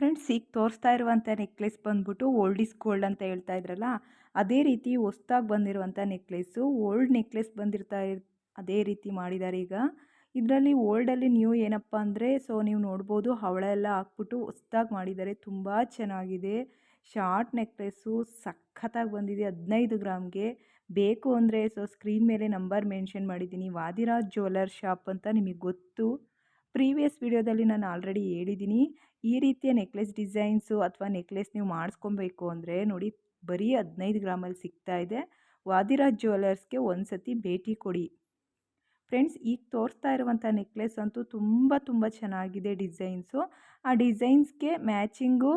Friends ಈಗ ತೋರಿಸ್ತಾ ಇರುವಂಥ ನೆಕ್ಲೆಸ್ ಬಂದ್ಬಿಟ್ಟು ಓಲ್ಡ್ ಇಸ್ ಗೋಲ್ಡ್ ಅಂತ ಹೇಳ್ತಾ ಇದ್ರಲ್ಲ, ಅದೇ ರೀತಿ ಹೊಸ್ದಾಗಿ ಬಂದಿರುವಂಥ ನೆಕ್ಲೆಸ್ಸು ಓಲ್ಡ್ ನೆಕ್ಲೆಸ್ ಬಂದಿರ್ತಾ ಅದೇ ರೀತಿ ಮಾಡಿದ್ದಾರೆ ಈಗ. ಇದರಲ್ಲಿ ಓಲ್ಡಲ್ಲಿ ನ್ಯೂ ಏನಪ್ಪ ಅಂದರೆ ಸೊ ನೀವು ನೋಡ್ಬೋದು ಹವಳ ಎಲ್ಲ ಹಾಕ್ಬಿಟ್ಟು ಹೊಸ್ದಾಗಿ ಮಾಡಿದ್ದಾರೆ ತುಂಬ ಚೆನ್ನಾಗಿದೆ. ಶಾರ್ಟ್ ನೆಕ್ಲೆಸ್ಸು ಸಖತ್ತಾಗಿ ಬಂದಿದೆ, ಹದಿನೈದು ಗ್ರಾಮ್ಗೆ. ಬೇಕು ಅಂದರೆ ಸೊ ಸ್ಕ್ರೀನ್ ಮೇಲೆ ನಂಬರ್ ಮೆನ್ಷನ್ ಮಾಡಿದ್ದೀನಿ, ವಾದಿರಾಜ್ ಜ್ಯುವೆಲರ್ ಶಾಪ್ ಅಂತ ನಿಮಗೆ ಗೊತ್ತು. ಪ್ರೀವಿಯಸ್ ವಿಡಿಯೋದಲ್ಲಿ ನಾನು ಆಲ್ರೆಡಿ ಹೇಳಿದ್ದೀನಿ, ಈ ರೀತಿಯ ನೆಕ್ಲೆಸ್ ಡಿಸೈನ್ಸು ಅಥವಾ ನೆಕ್ಲೆಸ್ ನೀವು ಮಾಡಿಸ್ಕೊಬೇಕು ಅಂದರೆ ನೋಡಿ ಬರೀ ಹದಿನೈದು ಗ್ರಾಮಲ್ಲಿ ಸಿಗ್ತಾ ಇದೆ. ವಾದಿರಾಜ್ ಜ್ಯುವೆಲರ್ಸ್ಗೆ ಒಂದು ಸತಿ ಭೇಟಿ ಕೊಡಿ. ಫ್ರೆಂಡ್ಸ್, ಈಗ ತೋರಿಸ್ತಾ ಇರುವಂಥ ನೆಕ್ಲೆಸ್ ಅಂತೂ ತುಂಬ ತುಂಬ ಚೆನ್ನಾಗಿದೆ ಡಿಸೈನ್ಸು. ಆ ಡಿಸೈನ್ಸ್ಗೆ ಮ್ಯಾಚಿಂಗು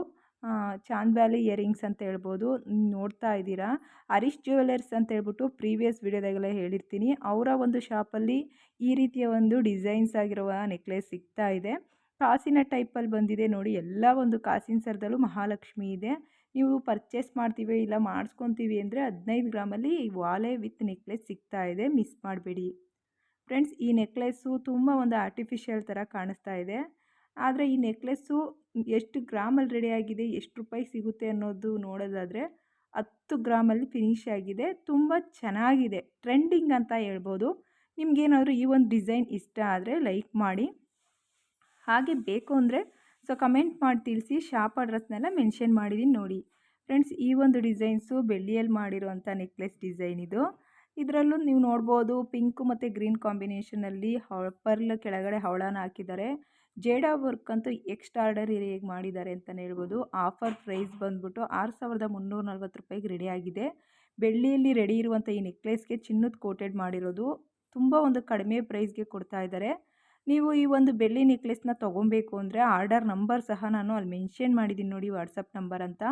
ಚಾಂದ್ ವ್ಯಾಲಿ ಇಯರಿಂಗ್ಸ್ ಅಂತ ಹೇಳ್ಬೋದು. ನೋಡ್ತಾ ಇದ್ದೀರಾ? ಹರೀಶ್ ಜ್ಯುವೆಲರ್ಸ್ ಅಂತ ಹೇಳ್ಬಿಟ್ಟು ಪ್ರೀವಿಯಸ್ ವಿಡಿಯೋದಾಗೆಲ್ಲ ಹೇಳಿರ್ತೀನಿ. ಅವರ ಒಂದು ಶಾಪಲ್ಲಿ ಈ ರೀತಿಯ ಒಂದು ಡಿಸೈನ್ಸ್ ಆಗಿರುವ ನೆಕ್ಲೆಸ್ ಸಿಗ್ತಾ ಇದೆ. ಕಾಸಿನ ಟೈಪಲ್ಲಿ ಬಂದಿದೆ ನೋಡಿ. ಎಲ್ಲ ಒಂದು ಕಾಸಿನ ಸರದಲ್ಲೂ ಮಹಾಲಕ್ಷ್ಮಿ ಇದೆ. ನೀವು ಪರ್ಚೇಸ್ ಮಾಡ್ತೀವಿ ಇಲ್ಲ ಮಾಡಿಸ್ಕೊತೀವಿ ಅಂದರೆ ಹದಿನೈದು ಗ್ರಾಮಲ್ಲಿ ವಾಲೆ ವಿತ್ ನೆಕ್ಲೆಸ್ ಸಿಗ್ತಾ ಇದೆ. ಮಿಸ್ ಮಾಡಬೇಡಿ. ಫ್ರೆಂಡ್ಸ್, ಈ ನೆಕ್ಲೆಸ್ಸು ತುಂಬ ಒಂದು ಆರ್ಟಿಫಿಷಿಯಲ್ ಥರ ಕಾಣಿಸ್ತಾ ಇದೆ. ಆದರೆ ಈ ನೆಕ್ಲೆಸ್ಸು ಎಷ್ಟು ಗ್ರಾಮಲ್ಲಿ ರೆಡಿ ಆಗಿದೆ, ಎಷ್ಟು ರೂಪಾಯಿ ಸಿಗುತ್ತೆ ಅನ್ನೋದು ನೋಡೋದಾದರೆ ಹತ್ತು ಗ್ರಾಮಲ್ಲಿ ಫಿನಿಶ್ ಆಗಿದೆ, ತುಂಬ ಚೆನ್ನಾಗಿದೆ ಟ್ರೆಂಡಿಂಗ್ ಅಂತ ಹೇಳ್ಬೋದು. ನಿಮಗೇನಾದರೂ ಈ ಒಂದು ಡಿಸೈನ್ ಇಷ್ಟ ಆದರೆ ಲೈಕ್ ಮಾಡಿ. ಹಾಗೆ ಬೇಕು ಅಂದರೆ ಸೊ ಕಮೆಂಟ್ ಮಾಡಿ ತಿಳಿಸಿ ಶಾಪ್ ಅಡ್ರೆಸ್ನೆಲ್ಲ ಮೆನ್ಷನ್ ಮಾಡಿದ್ದೀನಿ ನೋಡಿ. ಫ್ರೆಂಡ್ಸ್ ಈ ಒಂದು ಡಿಸೈನ್ಸು ಬೆಳ್ಳಿಯಲ್ಲಿ ಮಾಡಿರುವಂಥ ನೆಕ್ಲೆಸ್ ಡಿಸೈನ್ ಇದು. ಇದರಲ್ಲೂ ನೀವು ನೋಡ್ಬೋದು ಪಿಂಕು ಮತ್ತು ಗ್ರೀನ್ ಕಾಂಬಿನೇಷನಲ್ಲಿ ಹವ ಪರ್ಲ್ ಕೆಳಗಡೆ ಹವಳನ ಹಾಕಿದ್ದಾರೆ. ಜೇಡಾ ವರ್ಕ್ ಅಂತೂ ಹೇಗೆ ಮಾಡಿದ್ದಾರೆ ಅಂತಲೇ ಹೇಳ್ಬೋದು. ಆಫರ್ ಪ್ರೈಸ್ ಬಂದ್ಬಿಟ್ಟು ಆರು ಸಾವಿರದ ಮುನ್ನೂರ ನಲ್ವತ್ತು ರೂಪಾಯಿಗೆ ರೆಡಿ ಆಗಿದೆ. ಬೆಳ್ಳಿಯಲ್ಲಿ ರೆಡಿ ಇರುವಂಥ ಈ ನೆಕ್ಲೆಸ್ಗೆ ಚಿನ್ನದ ಕೋಟೆಡ್ ಮಾಡಿರೋದು ತುಂಬ ಒಂದು ಕಡಿಮೆ ಪ್ರೈಸ್ಗೆ ಕೊಡ್ತಾ ಇದ್ದಾರೆ. ನೀವು ಈ ಒಂದು ಬೆಳ್ಳಿ ನೆಕ್ಲೆಸ್ನ ತೊಗೊಬೇಕು ಅಂದರೆ ಆರ್ಡರ್ ನಂಬರ್ ಸಹ ನಾನು ಅಲ್ಲಿ ಮೆನ್ಷನ್ ಮಾಡಿದ್ದೀನಿ ನೋಡಿ ವಾಟ್ಸಪ್ ನಂಬರ್ ಅಂತ.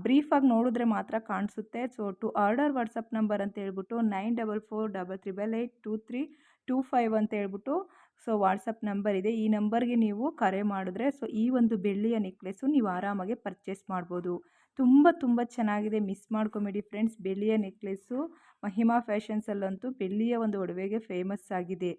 ಬ್ರೀಫಾಗಿ ನೋಡಿದ್ರೆ ಮಾತ್ರ ಕಾಣಿಸುತ್ತೆ. So, to order WhatsApp number ಅಂತ ಹೇಳ್ಬಿಟ್ಟು nine double four double triple eight two three two five ಅಂತ ಹೇಳ್ಬಿಟ್ಟು ಸೊ, ವಾಟ್ಸಪ್ ನಂಬರ್ ಇದೆ. ಈ ನಂಬರ್ಗೆ ನೀವು ಕರೆ ಮಾಡಿದ್ರೆ ಸೊ, ಈ ಒಂದು ಬೆಳ್ಳಿಯ ನೆಕ್ಲೆಸ್ಸು ನೀವು ಆರಾಮಾಗಿ ಪರ್ಚೇಸ್ ಮಾಡ್ಬೋದು. ತುಂಬ ತುಂಬ ಚೆನ್ನಾಗಿದೆ. ಮಿಸ್ ಮಾಡ್ಕೊಬೇಡಿ ಫ್ರೆಂಡ್ಸ್. ಬೆಳ್ಳಿಯ ನೆಕ್ಲೆಸ್ಸು ಮಹಿಮಾ ಫ್ಯಾಷನ್ಸಲ್ಲಂತೂ ಬೆಳ್ಳಿಯ ಒಂದು ಒಡವೆಗೆ ಫೇಮಸ್ ಆಗಿದೆ.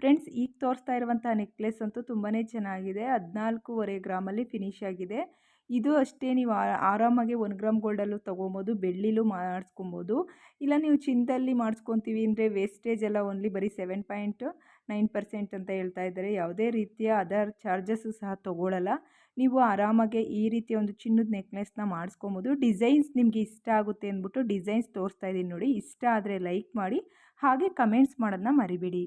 ಫ್ರೆಂಡ್ಸ್, ಈಗ ತೋರಿಸ್ತಾ ಇರುವಂಥ ನೆಕ್ಲೆಸ್ ಅಂತೂ ತುಂಬಾ ಚೆನ್ನಾಗಿದೆ. ಹದಿನಾಲ್ಕೂವರೆ ಗ್ರಾಮಲ್ಲಿ ಫಿನಿಶ್ ಆಗಿದೆ. ಇದು ಅಷ್ಟೇ, ನೀವು ಆರಾಮಾಗಿ ಒನ್ ಗ್ರಾಮ್ ಗೋಲ್ಡಲ್ಲೂ ತೊಗೊಬೋದು, ಬೆಳ್ಳಿಲೂ ಮಾಡಿಸ್ಕೊಬೋದು. ಇಲ್ಲ ನೀವು ಚಿನ್ನದಲ್ಲಿ ಮಾಡಿಸ್ಕೊತೀವಿ ಅಂದರೆ ವೇಸ್ಟೇಜ್ ಎಲ್ಲ ಓನ್ಲಿ ಬರೀ ಸೆವೆನ್ ಪಾಯಿಂಟ್ ನೈನ್ ಪರ್ಸೆಂಟ್ ಅಂತ ಹೇಳ್ತಾ ಇದ್ದಾರೆ. ಯಾವುದೇ ರೀತಿಯ ಅದರ್ ಚಾರ್ಜಸ್ಸು ಸಹ ತೊಗೊಳ್ಳಲ್ಲ ನೀವು ಆರಾಮಾಗಿ ಈ ರೀತಿಯ ಒಂದು ಚಿನ್ನದ ನೆಕ್ಲೆಸ್ನ ಮಾಡಿಸ್ಕೊಬೋದು. ಡಿಸೈನ್ಸ್ ನಿಮಗೆ ಇಷ್ಟ ಆಗುತ್ತೆ ಅಂದ್ಬಿಟ್ಟು ಡಿಸೈನ್ಸ್ ತೋರಿಸ್ತಾ ಇದ್ದೀನಿ ನೋಡಿ. ಇಷ್ಟ ಆದರೆ ಲೈಕ್ ಮಾಡಿ, ಹಾಗೆ ಕಮೆಂಟ್ಸ್ ಮಾಡೋದನ್ನ ಮರಿಬೇಡಿ.